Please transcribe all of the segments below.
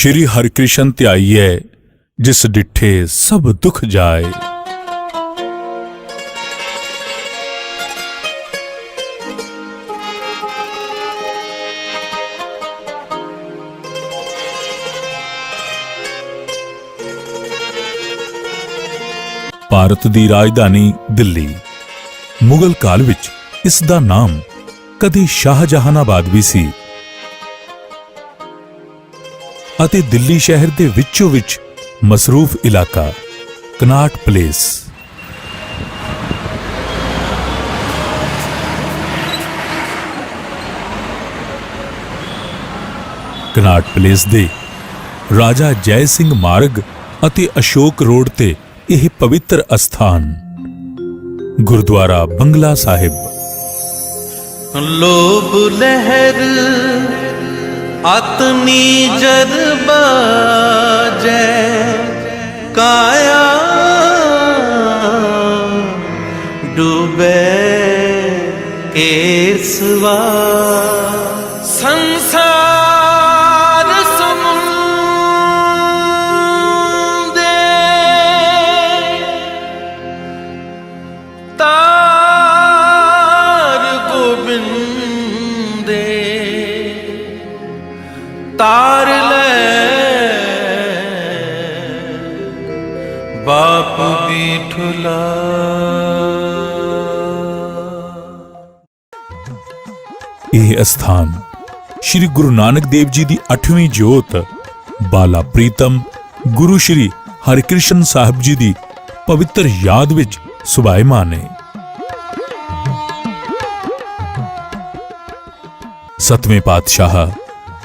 ਸ਼੍ਰੀ ਹਰਿਕ੍ਰਿਸ਼ਨ ਧਿਆਈਐ, ਜਿਸ ਡਿੱਠੇ ਸਭ ਦੁੱਖ ਜਾਏ। ਭਾਰਤ ਦੀ ਰਾਜਧਾਨੀ ਦਿੱਲੀ। ਮੁਗਲ ਕਾਲ ਵਿੱਚ ਇਸ ਦਾ ਨਾਮ ਕਦੇ ਸ਼ਾਹਜਹਾਨਾਬਾਦ ਵੀ ਸੀ। ਅਤੇ ਦਿੱਲੀ ਸ਼ਹਿਰ ਦੇ ਵਿੱਚੋਂ ਵਿੱਚ ਮਸਰੂਫ ਇਲਾਕਾ, ਕਨਾਟ ਪਲੇਸ। ਕਨਾਟ ਪਲੇਸ ਦੇ ਰਾਜਾ ਜੈ ਸਿੰਘ ਮਾਰਗ ਅਤੇ ਅਸ਼ੋਕ ਰੋਡ ਤੇ ਇਹ ਪਵਿੱਤਰ ਅਸਥਾਨ, ਗੁਰਦੁਆਰਾ ਬੰਗਲਾ ਸਾਹਿਬ। ਲੋਭ ਲਹਿਰ ਅਤਨੀ ਜਰਬਾ ਜੈ ਕਾਇਆ ਡੂਬੇ ਕੇਸਵਾ ਬਾਪ ਬੀਠੁਲਾ ਇਹ ਅਸਥਾਨ ਸ੍ਰੀ ਗੁਰੂ ਨਾਨਕ ਦੇਵ ਜੀ ਦੀ 8ਵੀਂ ਜੋਤ, ਬਾਲਾ ਪ੍ਰੀਤਮ, ਗੁਰੂ ਸ੍ਰੀ ਹਰਿਕ੍ਰਿਸ਼ਨ ਸਾਹਿਬ ਜੀ ਦੀ ਪਵਿੱਤਰ ਯਾਦ ਵਿੱਚ ਸੁਭਾਇਮਾਨ ਹੈ ਸਤਵੇਂ ਪਾਤਸ਼ਾਹ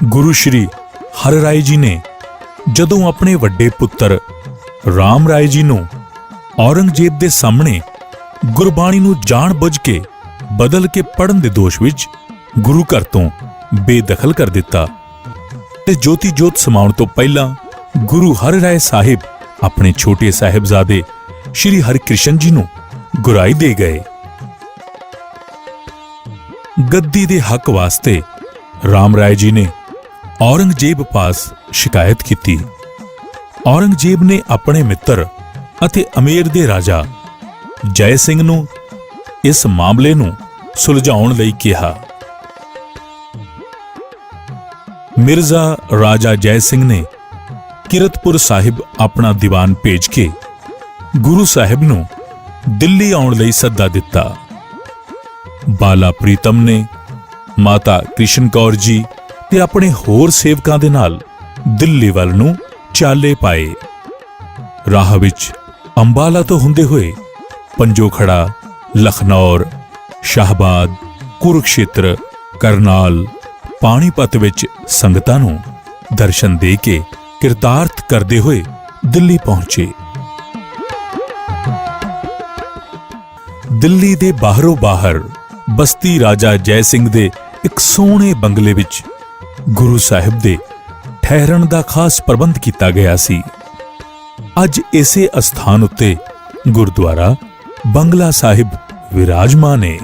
ਗੁਰੂ ਸ੍ਰੀ ਹਰਿਰਾਏ ਜੀ ਨੇ ਜਦੋਂ ਆਪਣੇ ਵੱਡੇ ਪੁੱਤਰ ਰਾਮ ਰਾਏ ਜੀ ਨੂੰ ਔਰੰਗਜ਼ੇਬ ਦੇ ਸਾਹਮਣੇ ਗੁਰਬਾਣੀ ਨੂੰ ਜਾਣ-ਬੁੱਝ ਕੇ ਬਦਲ ਕੇ ਪੜਨ ਦੇ ਦੋਸ਼ ਵਿੱਚ ਗੁਰੂ ਘਰ ਤੋਂ ਬੇਦਖਲ ਕਰ ਦਿੱਤਾ ਤੇ ਜੋਤੀ ਜੋਤ ਸਮਾਉਣ ਤੋਂ ਪਹਿਲਾਂ ਗੁਰੂ ਹਰਿਰਾਏ ਸਾਹਿਬ ਆਪਣੇ ਛੋਟੇ ਸਾਹਿਬਜ਼ਾਦੇ ਸ੍ਰੀ ਹਰਿਕ੍ਰਿਸ਼ਨ ਜੀ ਨੂੰ ਗੁਰਾਈ ਦੇ ਗਏ। ਗੱਦੀ ਦੇ ਹੱਕ ਵਾਸਤੇ ਰਾਮ ਰਾਏ ਜੀ ਨੇ ਔਰੰਗਜ਼ੇਬ ਪਾਸ ਸ਼ਿਕਾਇਤ ਕੀਤੀ। ਔਰੰਗਜ਼ੇਬ ਨੇ ਆਪਣੇ ਮਿੱਤਰ ਅਤੇ ਅਮੇਰ ਦੇ ਰਾਜਾ ਜੈ ਸਿੰਘ ਨੂੰ ਇਸ ਮਾਮਲੇ ਨੂੰ ਸੁਲਝਾਉਣ ਲਈ ਕਿਹਾ। ਮਿਰਜ਼ਾ ਰਾਜਾ ਜੈ ਸਿੰਘ ਨੇ ਕਿਰਤਪੁਰ ਸਾਹਿਬ ਆਪਣਾ ਦੀਵਾਨ ਭੇਜ ਕੇ ਗੁਰੂ ਸਾਹਿਬ ਨੂੰ ਦਿੱਲੀ ਆਉਣ ਲਈ ਸੱਦਾ ਦਿੱਤਾ। ਬਾਲਾ ਪ੍ਰੀਤਮ ਨੇ ਮਾਤਾ ਕ੍ਰਿਸ਼ਨ ਕੌਰ ਜੀ ਤੇ ਆਪਣੇ ਹੋਰ ਸੇਵਕਾਂ ਦੇ ਨਾਲ ਦਿੱਲੀ ਵੱਲ ਨੂੰ ਚਾਲੇ ਪਾਏ। ਰਾਹ ਵਿੱਚ ਅੰਬਾਲਾ ਤੋਂ ਹੁੰਦੇ ਹੋਏ ਪੰਜੋਖੜਾ, ਲਖਨੌਰ, ਸ਼ਾਹਬਾਦ, ਕੁਰੂਕਸ਼ੇਤਰ, ਕਰਨਾਲ, ਪਾਣੀਪਤ ਵਿੱਚ ਸੰਗਤਾਂ ਨੂੰ ਦਰਸ਼ਨ ਦੇ ਕੇ ਕਿਰਤਾਰਥ ਕਰਦੇ ਹੋਏ ਦਿੱਲੀ ਪਹੁੰਚੇ। ਦਿੱਲੀ ਦੇ ਬਾਹਰੋਂ ਬਾਹਰ ਬਸਤੀ ਰਾਜਾ ਜੈ ਸਿੰਘ ਦੇ ਇੱਕ ਸੋਹਣੇ ਬੰਗਲੇ ਵਿੱਚ ਗੁਰੂ ਸਾਹਿਬ ਦੇ ਠਹਿਰਣ ਦਾ ਖਾਸ ਪ੍ਰਬੰਧ ਕੀਤਾ ਗਿਆ ਸੀ। ਅੱਜ ਇਸੇ ਅਸਥਾਨ ਉੱਤੇ ਗੁਰਦੁਆਰਾ ਬੰਗਲਾ ਸਾਹਿਬ ਵਿਰਾਜਮਾਨ ਹੈ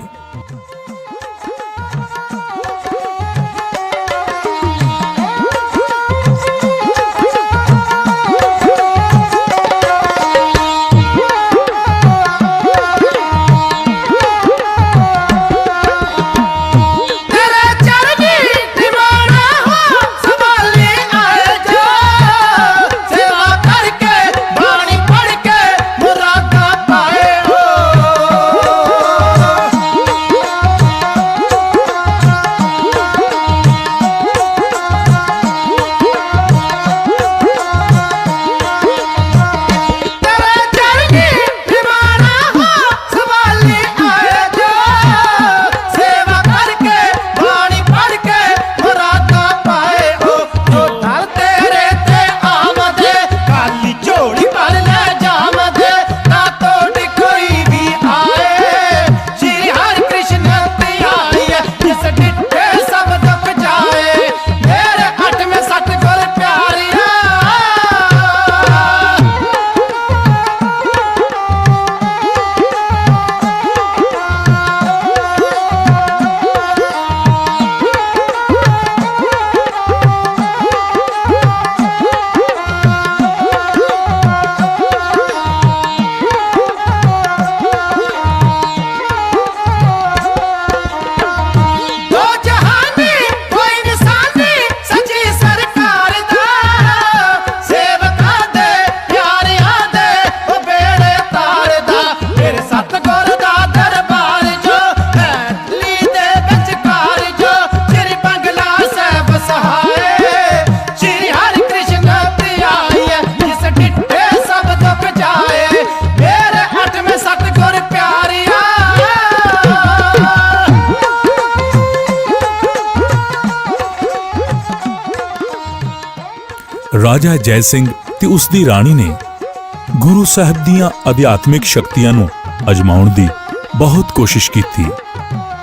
ਰਾਜਾ ਜੈ ਸਿੰਘ ਤੇ ਉਸ ਦੀ ਰਾਣੀ ਨੇ ਗੁਰੂ ਸਾਹਿਬ ਦੀਆਂ ਅਧਿਆਤਮਿਕ ਸ਼ਕਤੀਆਂ ਨੂੰ ਅਜਮਾਉਣ ਦੀ ਬਹੁਤ ਕੋਸ਼ਿਸ਼ ਕੀਤੀ।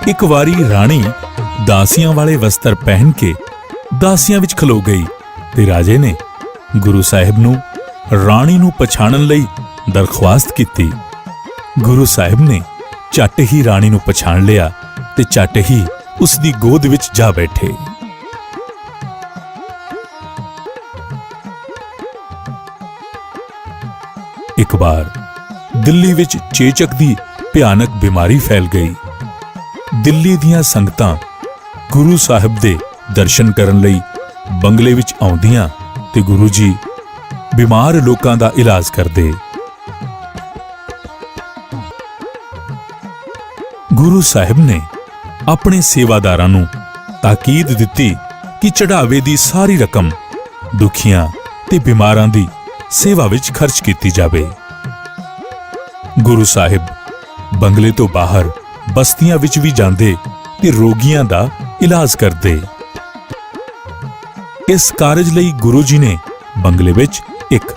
ਇੱਕ ਵਾਰੀ ਰਾਣੀ ਦਾਸੀਆਂ ਵਾਲੇ ਵਸਤਰ ਪਹਿਨ ਕੇ ਦਾਸੀਆਂ ਵਿੱਚ ਖਲੋ ਗਈ ਤੇ ਰਾਜੇ ਨੇ ਗੁਰੂ ਸਾਹਿਬ ਨੂੰ, ਰਾਣੀ ਨੂੰ ਪਛਾਣਨ ਲਈ ਦਰਖਾਸਤ ਕੀਤੀ। ਗੁਰੂ ਸਾਹਿਬ ਨੇ ਝੱਟ ਹੀ ਰਾਣੀ ਨੂੰ ਪਛਾਣ ਲਿਆ ਤੇ ਝੱਟ ਹੀ ਉਸ ਦੀ ਗੋਦ ਵਿੱਚ ਜਾ ਬੈਠੇ। ਇੱਕ ਵਾਰ ਦਿੱਲੀ ਵਿੱਚ ਚੇਚਕ ਦੀ ਭਿਆਨਕ ਬਿਮਾਰੀ ਫੈਲ ਗਈ। ਦਿੱਲੀ ਦੀਆਂ ਸੰਗਤਾਂ ਗੁਰੂ ਸਾਹਿਬ ਦੇ ਦਰਸ਼ਨ ਕਰਨ ਲਈ ਬੰਗਲੇ ਵਿੱਚ ਆਉਂਦੀਆਂ ਤੇ ਗੁਰੂ ਜੀ ਬਿਮਾਰ ਲੋਕਾਂ ਦਾ ਇਲਾਜ ਕਰਦੇ। ਗੁਰੂ ਸਾਹਿਬ ਨੇ ਆਪਣੇ ਸੇਵਾਦਾਰਾਂ ਨੂੰ ਤਾਕੀਦ ਦਿੱਤੀ ਕਿ ਚੜਾਵੇ ਦੀ ਸਾਰੀ ਰਕਮ ਦੁਖੀਆਂ ਤੇ ਬਿਮਾਰਾਂ ਦੀ ਸੇਵਾ ਵਿੱਚ ਖਰਚ ਕੀਤੀ ਜਾਵੇ। ਗੁਰੂ ਸਾਹਿਬ ਬੰਗਲੇ ਤੋਂ ਬਾਹਰ ਬਸਤੀਆਂ ਵਿੱਚ ਵੀ ਜਾਂਦੇ ਤੇ ਰੋਗੀਆਂ ਦਾ ਇਲਾਜ ਕਰਦੇ। ਇਸ ਕਾਰਜ ਲਈ ਗੁਰੂ ਜੀ ਨੇ ਬੰਗਲੇ ਵਿੱਚ ਇੱਕ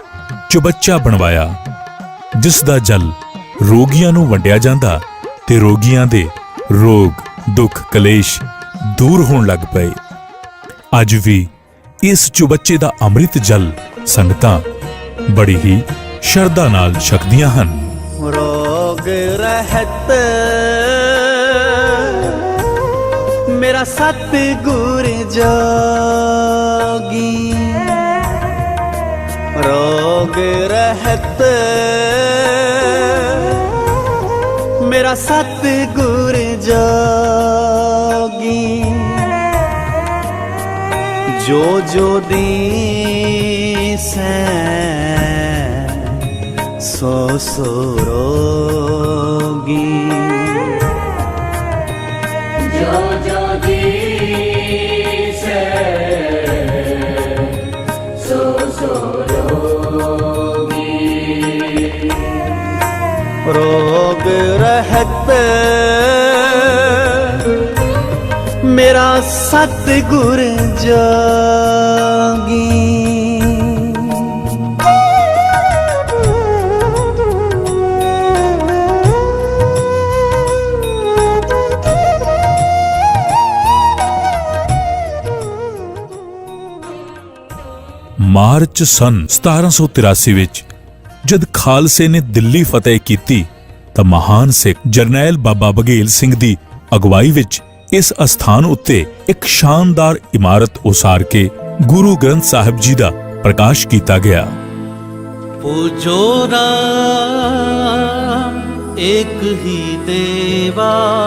ਚੁਬੱਚਾ ਬਣਵਾਇਆ, ਜਿਸ ਦਾ ਜਲ ਰੋਗੀਆਂ ਨੂੰ ਵੰਡਿਆ ਜਾਂਦਾ ਤੇ ਰੋਗੀਆਂ ਦੇ ਰੋਗ, ਦੁੱਖ, ਕਲੇਸ਼ ਦੂਰ ਹੋਣ ਲੱਗ ਪਏ। ਅੱਜ ਵੀ ਇਸ ਚੁਬੱਚੇ ਦਾ ਅੰਮ੍ਰਿਤ ਜਲ ਸੰਗਤਾਂ ਬੜੀ ਹੀ ਸ਼ਰਧਾ ਨਾਲ ਛਕਦੀਆਂ ਹਨ। ਰੋਗ ਰਹਿਤ, ਮੇਰਾ ਸਤਿਗੁਰ ਜੋਗੀ। ਰੋਗ ਰਹਿਤ, ਮੇਰਾ ਸਤਿਗੁਰ ਜੋਗੀ। ਜੋ ਜੋ ਦੀਸੈ ਸੋ ਸੋ ਰੋਗੀ ਜੋ ਜੋ ਦੀਸੈ ਸੋ ਸੋ ਰੋਗੀ ਰੋਗ ਰਹਿਤ ਮੇਰਾ ਸਤਿਗੁਰ ਜਾਗੀ ਮਾਰਚ ਸਨ 1783 ਵਿੱਚ, ਜਦ ਖਾਲਸੇ ਨੇ ਦਿੱਲੀ ਫਤਿਹ ਕੀਤੀ, ਤਾਂ ਮਹਾਨ ਸਿੱਖ ਜਰਨੈਲ ਬਾਬਾ ਬਘੇਲ ਸਿੰਘ ਦੀ ਅਗਵਾਈ ਵਿੱਚ ਇਸ ਅਸਥਾਨ ਉੱਤੇ ਇੱਕ ਸ਼ਾਨਦਾਰ ਇਮਾਰਤ ਉਸਾਰ ਕੇ ਗੁਰੂ ਗ੍ਰੰਥ ਸਾਹਿਬ ਜੀ ਦਾ ਪ੍ਰਕਾਸ਼ ਕੀਤਾ ਗਿਆ। ਪੂਜੋ ਰਾਮ, ਇੱਕ ਹੀ ਦੇਵਾ।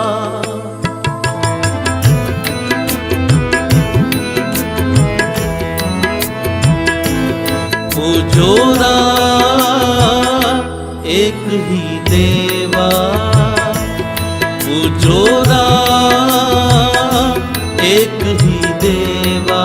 ਜੋਦਾ ਇੱਕ ਹੀ ਦੇਵਾ ਪੂਜੋ ਇੱਕ ਹੀ ਦੇਵਾ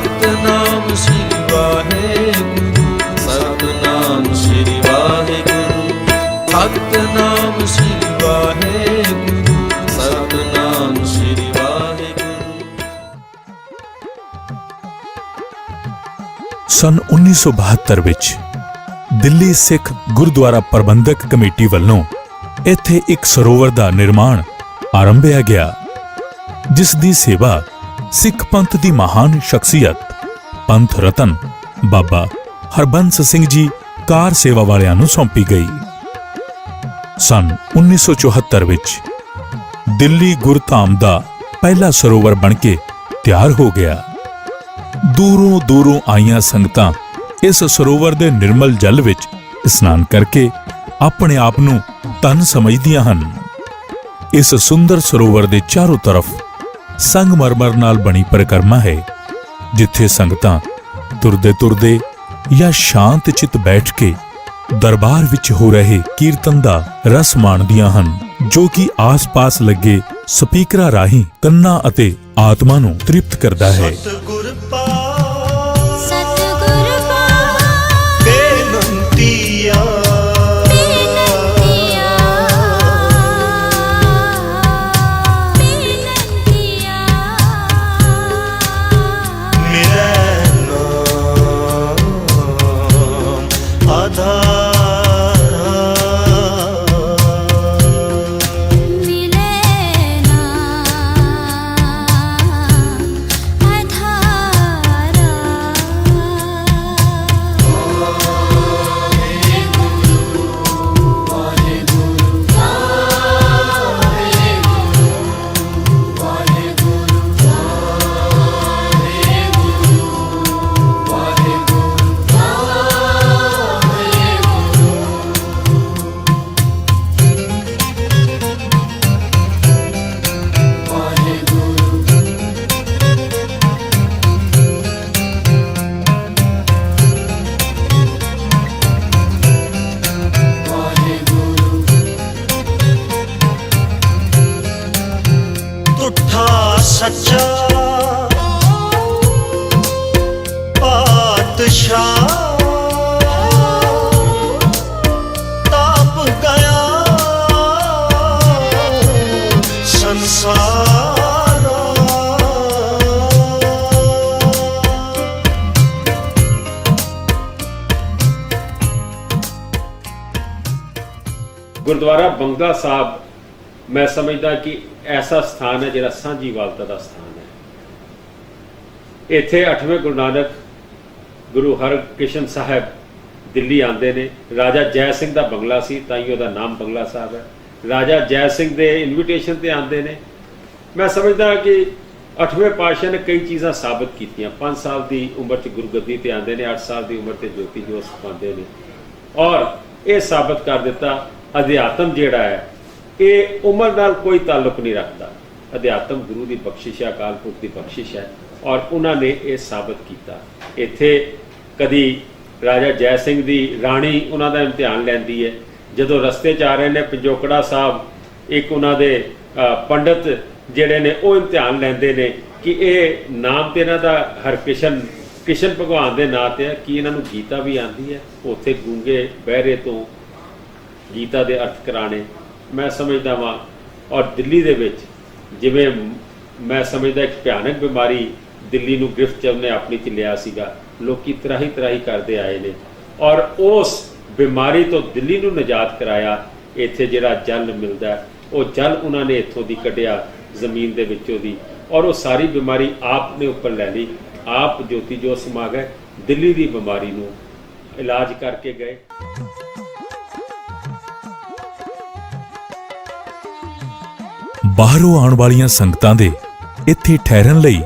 ਸਤਨਾਮ ਸ੍ਰੀ ਵਾਹਿਗੁਰੂ ਸਤਨਾਮ ਸ੍ਰੀ ਵਾਹਿਗੁਰੂ। ਸਤਨਾਮ ਸ੍ਰੀ ਵਾਹਿਗੁਰੂ ਸਤਨਾਮ ਸ੍ਰੀ ਵਾਹਿਗੁਰੂ। ਸਨ 1972 ਵਿੱਚ ਦਿੱਲੀ ਸਿੱਖ ਗੁਰਦੁਆਰਾ ਪ੍ਰਬੰਧਕ ਕਮੇਟੀ ਵੱਲੋਂ ਇੱਥੇ ਇੱਕ ਸਰੋਵਰ ਦਾ ਨਿਰਮਾਣ ਆਰੰਭਿਆ ਗਿਆ, ਜਿਸ ਦੀ ਸੇਵਾ ਸਿੱਖ ਪੰਥ ਦੀ ਮਹਾਨ ਸ਼ਖਸੀਅਤ, ਪੰਥ ਰਤਨ, ਬਾਬਾ ਹਰਬੰਸ ਸਿੰਘ ਜੀ ਕਾਰ ਸੇਵਾ ਵਾਲਿਆਂ ਨੂੰ ਸੌਂਪੀ ਗਈ। ਸਨ 1974 ਵਿੱਚ ਦਿੱਲੀ ਗੁਰਧਾਮ ਦਾ ਪਹਿਲਾ ਸਰੋਵਰ ਬਣ ਕੇ ਤਿਆਰ ਹੋ ਗਿਆ। ਦੂਰੋਂ ਦੂਰੋਂ ਆਈਆਂ ਸੰਗਤਾਂ ਇਸ ਸਰੋਵਰ ਦੇ ਨਿਰਮਲ ਜਲ ਵਿੱਚ ਇਸ਼ਨਾਨ ਕਰਕੇ ਆਪਣੇ ਆਪ ਨੂੰ ਧਨ ਸਮਝਦੀਆਂ ਹਨ। ਇਸ ਸੁੰਦਰ ਸਰੋਵਰ ਦੇ ਚਾਰੋਂ ਤਰਫ ਸੰਗਮਰਮਰ ਨਾਲ ਬਣੀ ਪਰਿਕਰਮਾ ਹੈ, ਜਿੱਥੇ ਸੰਗਤਾਂ ਤੁਰਦੇ ਤੁਰਦੇ ਜਾਂ ਸ਼ਾਂਤ ਚਿੱਤ ਬੈਠ ਕੇ ਦਰਬਾਰ ਵਿੱਚ ਹੋ ਰਹੇ ਕੀਰਤਨ ਦਾ ਰਸ ਮਾਣਦੀਆਂ ਹਨ, ਜੋ ਕਿ ਆਸ-ਪਾਸ ਲੱਗੇ ਸਪੀਕਰਾਂ ਰਾਹੀਂ ਕੰਨਾਂ ਅਤੇ ਆਤਮਾ ਨੂੰ ਤ੍ਰਿਪਤ ਕਰਦਾ ਹੈ। ਸੰਸਾਰਾ ਗੁਰਦੁਆਰਾ ਬੰਗਲਾ ਸਾਹਿਬ, ਮੈਂ ਸਮਝਦਾ ਕਿ ਐਸਾ ਸਥਾਨ ਹੈ ਜਿਹੜਾ ਸਾਂਝੀ ਵਾਲਤਾ ਦਾ ਸਥਾਨ ਹੈ। ਇੱਥੇ 8ਵੇਂ ਗੁਰੂ ਨਾਨਕ, ਗੁਰੂ ਹਰਕ੍ਰਿਸ਼ਨ ਸਾਹਿਬ ਦਿੱਲੀ ਆਉਂਦੇ ਨੇ। ਰਾਜਾ ਜੈ ਸਿੰਘ ਦਾ ਬੰਗਲਾ ਸੀ, ਤਾਂ ਹੀ ਉਹਦਾ ਨਾਮ ਬੰਗਲਾ ਸਾਹਿਬ ਹੈ। ਰਾਜਾ ਜੈ ਸਿੰਘ ਦੇ ਇਨਵੀਟੇਸ਼ਨ ਤੇ ਆਉਂਦੇ ਨੇ। ਮੈਂ ਸਮਝਦਾ ਕਿ 8ਵੇਂ ਪਾਤਸ਼ਾਹ ਨੇ ਕਈ ਚੀਜ਼ਾਂ ਸਾਬਤ ਕੀਤੀਆਂ। 5 ਸਾਲ ਦੀ ਉਮਰ 'ਚ ਗੁਰਗੱਦੀ ਤੇ ਆਉਂਦੇ ਨੇ 8 ਸਾਲ ਦੀ ਉਮਰ ਤੇ ਜੋਤੀ ਜੋਤ ਪਾਉਂਦੇ ਨੇ। ਔਰ ਇਹ ਸਾਬਤ ਕਰ ਦਿੱਤਾ, ਅਧਿਆਤਮ ਜਿਹੜਾ ਹੈ, ਇਹ ਉਮਰ ਨਾਲ ਕੋਈ ਤਾਲੁਕ ਨਹੀਂ ਰੱਖਦਾ। ਅਧਿਆਤਮ ਗੁਰੂ ਦੀ ਬਖਸ਼ਿਸ਼ ਹੈ, ਅਕਾਲ ਪੁਰਖ ਦੀ ਬਖਸ਼ਿਸ਼ ਹੈ, ਔਰ ਉਹਨਾਂ ਨੇ ਇਹ ਸਾਬਤ ਕੀਤਾ। ਇੱਥੇ ਕਦੀ ਰਾਜਾ ਜੈ ਸਿੰਘ ਦੀ ਰਾਣੀ ਉਹਨਾਂ ਦਾ ਇਮਤਿਹਾਨ ਲੈਂਦੀ ਹੈ ਜਦੋਂ ਰਸਤੇ 'ਚ ਆ ਰਹੇ ਨੇ ਪਿਜੋਕੜਾ ਸਾਹਿਬ ਇੱਕ ਉਹਨਾਂ ਦੇ ਅ, ਪੰਡਤ ਜਿਹੜੇ ਨੇ ਉਹ ਇਮਤਿਹਾਨ ਲੈਂਦੇ ਨੇ ਕਿ ਇਹ ਨਾਮ ਤੇ ਇਹਨਾਂ ਦਾ ਹਰਕ੍ਰਿਸ਼ਨ ਕ੍ਰਿਸ਼ਨ ਭਗਵਾਨ ਦੇ ਨਾਂ ਤੇ ਹੈ ਕਿ ਇਹਨਾਂ ਨੂੰ ਗੀਤਾ ਵੀ ਆਂਦੀ ਹੈ? ਉੱਥੇ ਗੂੰਗੇ ਬਹਿਰੇ ਤੋਂ ਗੀਤਾ ਦੇ ਅਰਥ ਕਰਾਣੇ। ਮੈਂ ਸਮਝਦਾ ਵਾਂ ਔਰ ਦਿੱਲੀ ਦੇ ਵਿੱਚ ਜਿਵੇਂ ਮੈਂ ਸਮਝਦਾ ਇੱਕ ਭਿਆਨਕ ਬਿਮਾਰੀ ਦਿੱਲੀ ਨੂੰ ਗ੍ਰਿਫਤ ਚ ਉਹਨੇ ਆਪਣੀ ਚ ਲਿਆ ਸੀਗਾ ਲੋਕੀ ਤਰਾਹੀ ਤਰਾਹੀ ਕਰਦੇ ਆਏ ਨੇ। ਔਰ ਉਸ ਬਿਮਾਰੀ ਤੋਂ ਦਿੱਲੀ ਨੂੰ ਨਜਾਤ ਕਰਾਇਆ, ਇੱਥੇ ਜਿਹੜਾ ਜਲ ਮਿਲਦਾ, ਉਹ ਜਲ ਉਹਨਾਂ ਨੇ ਇੱਥੋਂ ਦੀ ਕੱਢਿਆ, ਜ਼ਮੀਨ ਦੇ ਵਿੱਚੋਂ ਦੀ। ਔਰ ਉਹ ਸਾਰੀ ਬਿਮਾਰੀ ਆਪ ਨੇ ਉੱਪਰ ਲੈ ਲਈ। ਆਪ ਜੋਤੀ ਜੋ ਸਮਾਗ ਗਏ ਦਿੱਲੀ ਦੀ ਬਿਮਾਰੀ ਨੂੰ ਇਲਾਜ ਕਰਕੇ ਗਏ। ਬਾਹਰੋਂ ਆਉਣ ਵਾਲੀਆਂ ਸੰਗਤਾਂ ਦੇ ਇੱਥੇ ਠਹਿਰਨ ਲਈ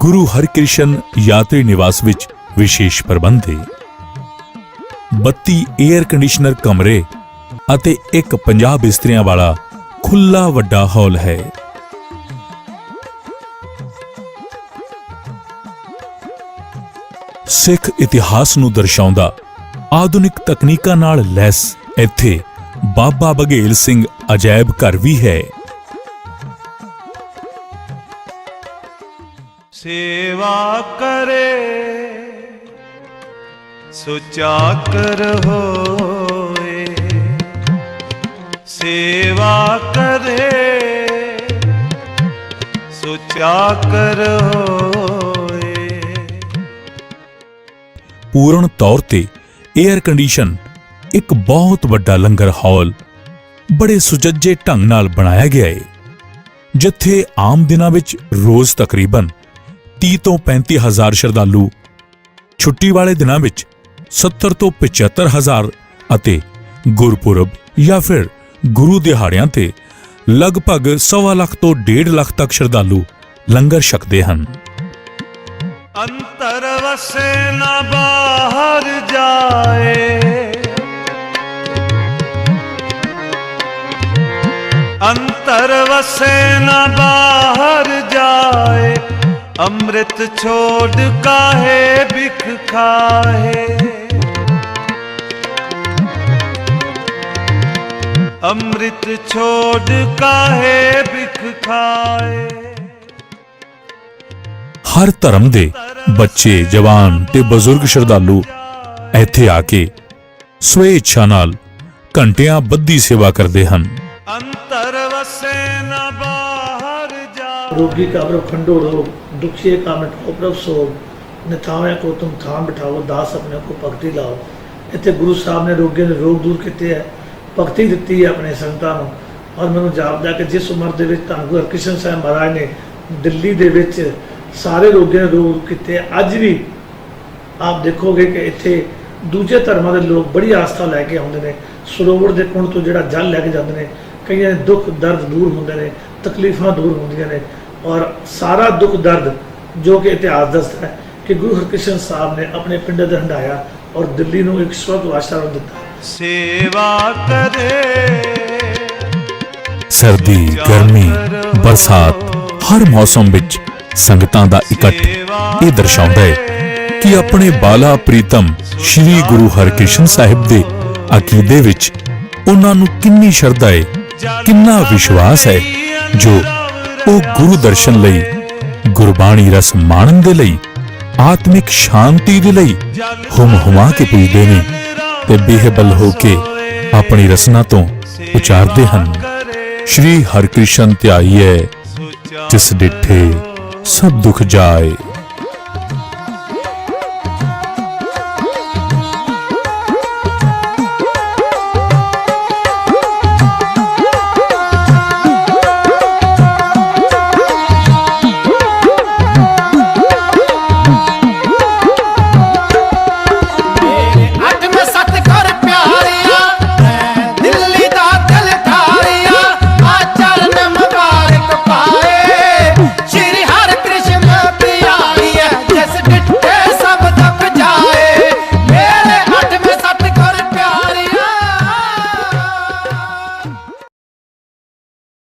ਗੁਰੂ ਹਰਿਕ੍ਰਿਸ਼ਨ ਯਾਤਰੀ ਨਿਵਾਸ ਵਿੱਚ ਵਿਸ਼ੇਸ਼ ਪ੍ਰਬੰਧ ਹੈ 32 에ਅਰ ਕੰਡੀਸ਼ਨਰ ਕਮਰੇ ਅਤੇ ਇੱਕ 50 ਬਿਸਤਰਿਆਂ ਵਾਲਾ ਖੁੱਲਾ ਵੱਡਾ ਹਾਲ ਹੈ। ਸਿੱਖ ਇਤਿਹਾਸ ਨੂੰ ਦਰਸਾਉਂਦਾ ਆਧੁਨਿਕ ਤਕਨੀਕਾਂ ਨਾਲ ਲੈਸ ਇੱਥੇ ਬਾਬਾ ਬਘੇਲ ਸਿੰਘ ਅਜਾਇਬ ਘਰ ਵੀ ਹੈ। ਸੇਵਾ ਕਰੇ। ਸੁਚਾਕਰ ਹੋਏ, ਸੇਵਾ ਕਰੇ। ਸੁਚਾਕਰ ਹੋਏ। ਪੂਰਨ ਤੌਰ ਤੇ 에ਅਰ ਕੰਡੀਸ਼ਨ ਇੱਕ ਬਹੁਤ ਵੱਡਾ ਲੰਗਰ ਹਾਲ ਬੜੇ ਸੁਚੱਜੇ ਢੰਗ ਨਾਲ ਬਣਾਇਆ ਗਿਆ ਹੈ ਜਿੱਥੇ ਆਮ ਦਿਨਾਂ ਵਿੱਚ ਰੋਜ਼ ਤਕਰੀਬਨ 30 ਤੋਂ 35 ਹਜ਼ਾਰ ਸ਼ਰਧਾਲੂ ਛੁੱਟੀ ਵਾਲੇ ਦਿਨਾਂ ਵਿੱਚ 70 ਤੋਂ 75 ਹਜ਼ਾਰ ਅਤੇ ਗੁਰਪੁਰਬ ਜਾਂ ਫਿਰ ਗੁਰੂ ਦਿਹਾੜਿਆਂ ਤੇ ਲਗਭਗ ਸਵਾ ਲੱਖ ਤੋਂ 1.5 ਲੱਖ ਤੱਕ ਸ਼ਰਧਾਲੂ ਲੰਗਰ ਛਕਦੇ ਹਨ। ਅੰਤਰ ਵਸੇ ਨਾ ਬਾਹਰ ਜਾਏ। ਅੰਤਰ ਵਸੇ ਨਾ ਬਾਹਰ ਜਾਏ। ਅੰਮ੍ਰਿਤ ਛੋੜ ਕਾਹੇ ਬਿਖ ਖਾਏ। ਅੰਮ੍ਰਿਤ ਛੋੜ ਕਾਹੇ ਬਿਖ ਖਾਏ? ਹਰ ਧਰਮ ਦੇ ਬੱਚੇ ਜਵਾਨ ਤੇ ਬਜ਼ੁਰਗ ਸ਼ਰਧਾਲੂ ਇੱਥੇ ਆ ਕੇ ਸਵੇਚਾ ਨਾਲ ਘੰਟਿਆਂ ਬੱਧੀ ਸੇਵਾ ਕਰਦੇ ਹਨ। ਅੰਤਰ ਵਸੇ ਨਾ ਬਾਹਰ ਜਾ ਰੋਗੀ ਕਾਬਰ ਖੰਡੋੜੋ ਦੁਖੀਏ ਕਾਮ ਠੋਪਰਵ ਸੋ ਨਿਤਾਵੇਂ ਕੋ ਤੁਮ ਥਾਂ ਬਿਠਾਓ ਦਾਸ ਆਪਣੇ ਕੋ ਪਗੜੀ ਲਾਓ। ਇੱਥੇ ਗੁਰੂ ਸਾਹਿਬ ਨੇ ਰੋਗੀ ਦੇ ਰੋਗ ਦੂਰ ਕੀਤੇ ਹੈ। ਭਗਤੀ ਦਿੱਤੀ ਹੈ ਆਪਣੇ ਸੰਤਾਂ ਨੂੰ। ਔਰ ਮੈਨੂੰ ਜਾਪਦਾ ਕਿ ਜਿਸ ਉਮਰ ਦੇ ਵਿੱਚ ਧੰਨ ਗੁਰੂ ਹਰਕ੍ਰਿਸ਼ਨ ਸਾਹਿਬ ਮਹਾਰਾਜ ਨੇ ਦਿੱਲੀ ਦੇ ਵਿੱਚ ਸਾਰੇ ਰੋਗੀਆਂ ਦੇ ਰੋਗ ਕੀਤੇ, ਅੱਜ ਵੀ ਆਪ ਦੇਖੋਗੇ ਕਿ ਇੱਥੇ ਦੂਜੇ ਧਰਮਾਂ ਦੇ ਲੋਕ ਬੜੀ ਆਸਥਾ ਲੈ ਕੇ ਆਉਂਦੇ ਨੇ। ਸਰੋਵਰ ਦੇ ਕੁੰਡ ਤੋਂ ਜਿਹੜਾ ਜਲ ਲੈ ਕੇ ਜਾਂਦੇ ਨੇ, ਕਈਆਂ ਦੇ ਦੁੱਖ ਦਰਦ ਦੂਰ ਹੁੰਦੇ ਨੇ, ਤਕਲੀਫਾਂ ਦੂਰ ਹੁੰਦੀਆਂ ਨੇ। ਔਰ ਸਾਰਾ ਦੁੱਖ ਦਰਦ ਜੋ ਕਿ ਇਤਿਹਾਸ ਦੱਸਦਾ ਹੈ ਕਿ ਗੁਰੂ ਹਰਕ੍ਰਿਸ਼ਨ ਸਾਹਿਬ ਨੇ ਆਪਣੇ ਪਿੰਡ ਦੇ ਹੰਡਾਇਆ ਔਰ ਦਿੱਲੀ ਨੂੰ ਇੱਕ ਸਵਰਗ ਵਾਸ਼ਰਮ ਦਿੱਤਾ। ਸੇਵਾ ਕਰੇ। ਸਰਦੀ, ਗਰਮੀ, ਬਰਸਾਤ, ਹਰ ਮੌਸਮ ਵਿੱਚ ਸੰਗਤਾਂ ਦਾ ਇਕੱਠ ਇਹ ਦਰਸਾਉਂਦਾ ਹੈ ਕਿ ਆਪਣੇ ਬਾਲਾ ਪ੍ਰੀਤਮ ਸ੍ਰੀ ਗੁਰੂ ਹਰਕ੍ਰਿਸ਼ਨ ਸਾਹਿਬ ਦੇ ਅਕੀਦੇ ਵਿੱਚ ਉਹਨਾਂ ਨੂੰ ਕਿੰਨੀ ਸ਼ਰਧਾ ਹੈ, ਕਿੰਨਾ ਵਿਸ਼ਵਾਸ ਹੈ, ਜੋ ਉਹ ਗੁਰੂ ਦਰਸ਼ਨ ਲਈ ਗੁਰਬਾਣੀ ਰਸ ਮਾਣਨ ਦੇ ਲਈ, ਆਤਮਿਕ ਸ਼ਾਂਤੀ ਦੇ ਲਈ ਹੁਮ ਹੁਮਾ ਕੇ ਪੁੱਜਦੇ ਨੇ। ਤੇ ਬੇਹਬਲ ਹੋ ਕੇ ਆਪਣੀ ਰਸਨਾ ਤੋਂ ਉਚਾਰਦੇ ਹਨ। ਸ਼੍ਰੀ ਹਰਿਕ੍ਰਿਸ਼ਨ ਧਿਆਈਐ ਜਿਸ ਡਿਠੇ ਸਭ ਦੁੱਖ ਜਾਏ।